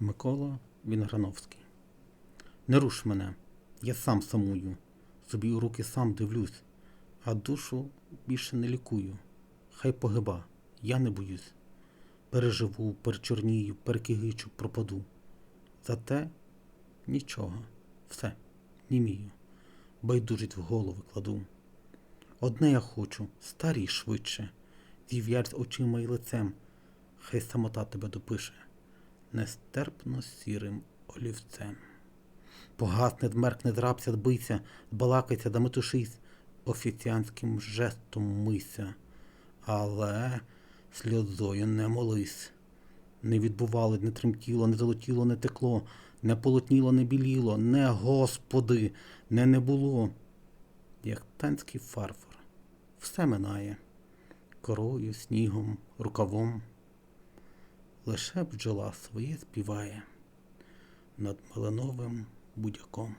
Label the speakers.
Speaker 1: Микола Вінграновський. Не руш мене, я сам самую, собі у руки сам дивлюсь, а душу більше не лікую. Хай погиба, я не боюсь. Переживу, перечорнію, перекигичу, пропаду. Зате нічого, все, німію, байдужить в голови кладу. Одне я хочу, старій швидше, зів'ять очима й лицем, хай самота тебе допише, нестерпно сірим олівцем. Погасне, дмеркне, зрабся, дбися, збалакайся, да метушись, офіціанським жестом мийся, але сльозою не молись. Не відбувало, не тремтіло, не золотіло, не текло, не полотніло, не біліло, не Господи, не не було. Як танський фарфор, все минає корою, снігом, рукавом. Лише бджола своє співає над малиновим будяком.